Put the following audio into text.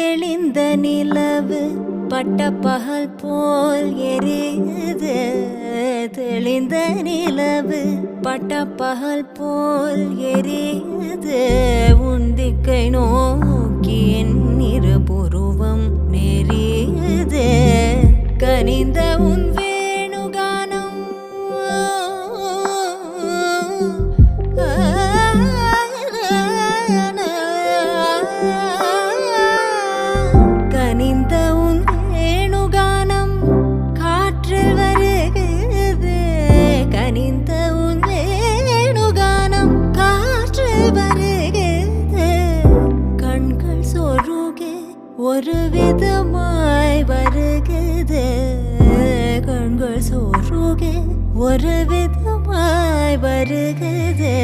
தெளிந்த நிலவு பட்ட பகல் போல் எரியுது. தெளிந்த நிலவு பட்ட பகல் போல் எரியுது. உந்திக்கை நோக்கி என் இருபுருவம் நெறியுது. கனிந்த உன் ஒரு விதமாய் வருகிறது கண்கள் சோறுகே ஒரு விதமாய் வருகிறது